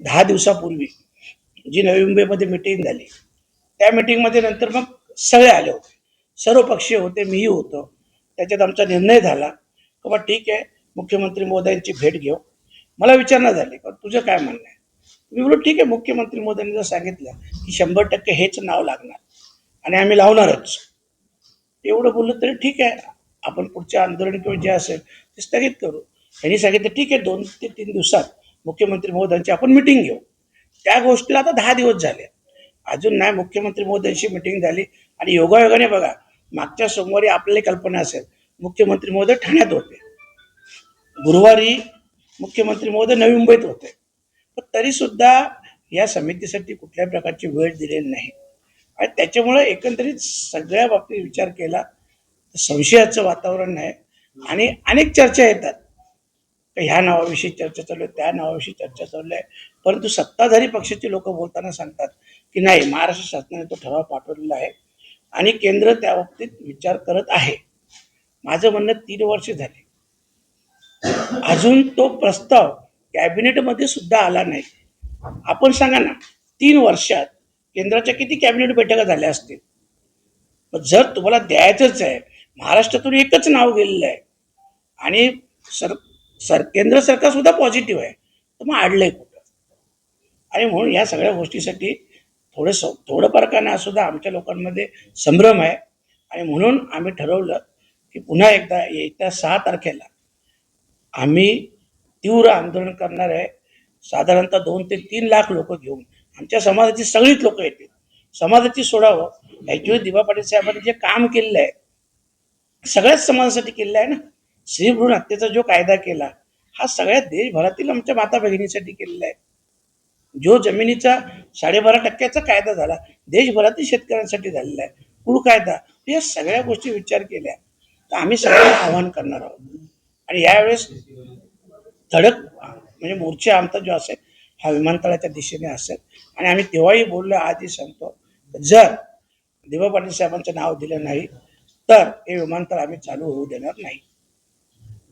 दहा दिवसापूर्वी जी नवी मुंबईमध्ये मिटिंग झाली. त्या मिटिंगमध्ये नंतर मग सगळे आले होते. सर्व पक्षीय होते मीही होतो. त्याच्यात आमचा निर्णय झाला. की बा ठीक आहे मुख्यमंत्री मोदयांची भेट घेऊ. मला विचारणा झाली. का तुझं काय म्हणणं आहे? मी बोलू ठीक आहे मुख्यमंत्री मोदयांनी जर सांगितलं की शंभर टक्के हेच नाव लागणार. आणि आम्ही लावणारच. एवढं बोललं तरी ठीक आहे. आपण पुढच्या आंदोलन किंवा जे असेल ते स्थगित करू. यांनी सांगितलं ठीक आहे दोन ते तीन दिवसात मुख्यमंत्री महोदयांची आपण मिटिंग घेऊ. त्या गोष्टीला आता दहा दिवस झाले. अजून नाही मुख्यमंत्री महोदयांशी मिटिंग झाली. आणि योगायोगाने बघा मागच्या सोमवारी आपल्याला कल्पना असेल मुख्यमंत्री महोदय ठाण्यात होते. गुरुवारी मुख्यमंत्री महोदय नवी मुंबईत होते. पण तरी सुद्धा या समितीसाठी कुठल्याही प्रकारची वेळ दिलेली नाही. आणि त्याच्यामुळे एकंदरीत सगळ्या बाबतीत विचार केला संशयाचं वातावरण आहे. आणि अनेक चर्चा येतात. ह्या नावाविषयी चर्चा चालू आहे त्या नावाविषयी चर्चा चालू आहे. परंतु सत्ताधारी पक्षाचे लोक बोलताना सांगतात की नाही महाराष्ट्र शासनाने तो ठराव पाठवलेला आहे आणि केंद्र त्या बाबतीत विचार करत आहे. माझं म्हणणं तीन वर्ष झाले. अजून तो प्रस्ताव कॅबिनेटमध्ये सुद्धा आला नाही. आपण सांगा ना तीन वर्षात केंद्राच्या किती कॅबिनेट बैठका झाल्या असतील? जर तुम्हाला द्यायचंच आहे महाराष्ट्रातून एकच नाव गेलेलं आहे आणि सर सर केंद्र सरकार सुद्धा पॉझिटिव्ह आहे. तर मग अडलंय कुठं? आणि म्हणून या सगळ्या गोष्टीसाठी थोडं स थोडंफार का नाही सुद्धा आमच्या लोकांमध्ये संभ्रम आहे. आणि म्हणून आम्ही ठरवलं की पुन्हा एकदा येत्या सहा तारखेला आम्ही तीव्र आंदोलन करणार आहे. साधारणतः दोन ते तीन लाख लोक घेऊन. आमच्या समाजाची सगळीच लोक येतील. समाजाची सोडावं. ॲक्च्युली दिवा पाटील साहेबांनी जे काम केलेलं आहे सगळ्याच समाजासाठी केलेलं आहे ना? स्त्री भ्रूण हत्येचा जो कायदा केला हा सगळ्या देशभरातील आमच्या माता भगिनीसाठी केलेला आहे. जो जमिनीचा साडेबारा टक्क्याचा कायदा झाला देशभरातील शेतकऱ्यांसाठी झालेला आहे. कुळ कायदा या सगळ्या गोष्टी विचार केल्या तर आम्ही सगळ्यांना आव्हान करणार आहोत. आणि यावेळेस धडक म्हणजे मोर्चा आमचा जो असेल हा विमानतळाच्या दिशेने असेल. आणि आम्ही तेव्हाही बोललो आजही सांगतो जर दिवा पाटील साहेबांचं नाव दिलं नाही तर हे विमानतळ आम्ही चालू होऊ देणार नाही.